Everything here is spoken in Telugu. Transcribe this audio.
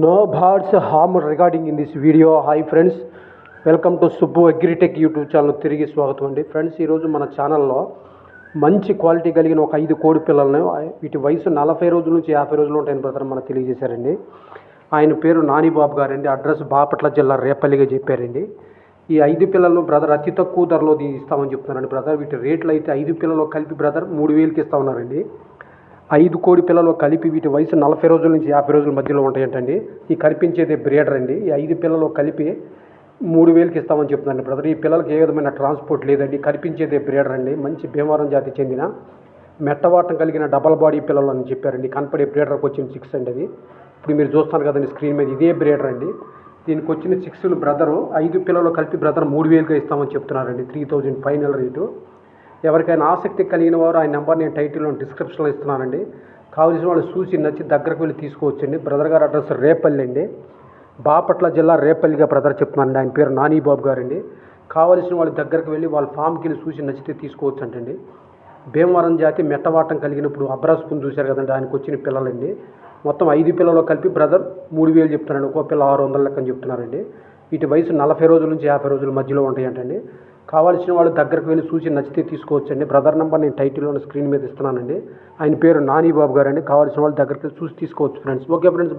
No birds harm recording in this video hi friends welcome to Subbu agritech YouTube channel తిరిగి స్వాగతం అండి. ఫ్రెండ్స్ ఈరోజు మన ఛానల్లో మంచి క్వాలిటీ కలిగిన ఒక ఐదు కోడి పిల్లల్ని వీటి వయసు నలభై రోజుల నుంచి యాభై రోజులు ఉంటాయని బ్రదర్ మనకు తెలియజేశారండి. ఆయన పేరు నానిబాబు గారండి అడ్రస్ బాపట్ల జిల్లా రేపల్లిగా చెప్పారండి. ఈ ఐదు పిల్లలను బ్రదర్ అతి తక్కువ ధరలో ఇస్తామని చెప్తున్నారండి బ్రదర్. వీటి రేట్లు అయితే ఐదు పిల్లలు కలిపి బ్రదర్ మూడు వేలకి ఇస్తా ఉన్నారండి. ఐదు కోడి పిల్లలు కలిపి వీటి వయసు నలభై రోజుల నుంచి యాభై రోజుల మధ్యలో ఉంటాయంటండి. ఈ కనిపించేది బ్రీడర్ అండి. ఈ ఐదు పిల్లలు కలిపి మూడు వేలకి ఇస్తామని చెప్తున్నాను బ్రదర్. ఈ పిల్లలకి ఏ విధమైన ట్రాన్స్పోర్ట్ లేదండి. కనిపించేది బ్రీడర్ అండి. మంచి భీమవరం జాతి చెందిన మెట్టవాటం కలిగిన డబల్ బాడీ పిల్లలు అని చెప్పారండి. కనపడే బ్రీడర్కి వచ్చిన సిక్స్ అండి అవి. ఇప్పుడు మీరు చూస్తున్నారు కదండి స్క్రీన్ మీద ఇదే బ్రీడర్ అండి. దీనికి వచ్చిన సిక్స్లు బ్రదరు ఐదు పిల్లలు కలిపి బ్రదర్ మూడు వేలుగా ఇస్తామని చెప్తున్నారండి. Three thousand final rate. ఎవరికైనా ఆసక్తి కలిగిన వారు ఆయన నెంబర్ నేను టైటిల్లో డిస్క్రిప్షన్లో ఇస్తున్నానండి. కావలసిన వాళ్ళు చూసి నచ్చి దగ్గరకు వెళ్ళి తీసుకోవచ్చండి. బ్రదర్ గారి అడ్రస్ రేపల్లి అండి. బాపట్ల జిల్లా రేపల్లిగా బ్రదర్ చెప్తున్నానండి. ఆయన పేరు నానీబాబు గారండి. కావలసిన వాళ్ళు దగ్గరకు వెళ్ళి వాళ్ళ ఫామ్కి వెళ్ళి చూసి నచ్చితే తీసుకోవచ్చు అంటండి భీమవరం జాతి మెట్టవాటం కలిగినప్పుడు అబ్రాస్పుని చూశారు కదండి. ఆయనకు వచ్చిన పిల్లలండి. మొత్తం ఐదు పిల్లలు కలిపి బ్రదర్ మూడు వేలు చెప్తున్నారండి ఒక్కో పిల్ల ఆరు వందల లెక్కని చెప్తున్నారండి. వీటి వయసు నలభై రోజుల నుంచి యాభై రోజుల మధ్యలో ఉంటాయంటండి. కావాల్సిన వాళ్ళు దగ్గరకు వెళ్ళి చూసి నచ్చితే తీసుకోవచ్చండి. బ్రదర్ నెంబర్ నేను టైటిల్లో స్క్రీన్ మీద ఇస్తున్నానండి. ఆయన పేరు నాని బాబు గారు అండి కావాల్సిన వాళ్ళు దగ్గరికి వెళ్ళి చూసి తీసుకోవచ్చు ఫ్రెండ్స్. Okay friends.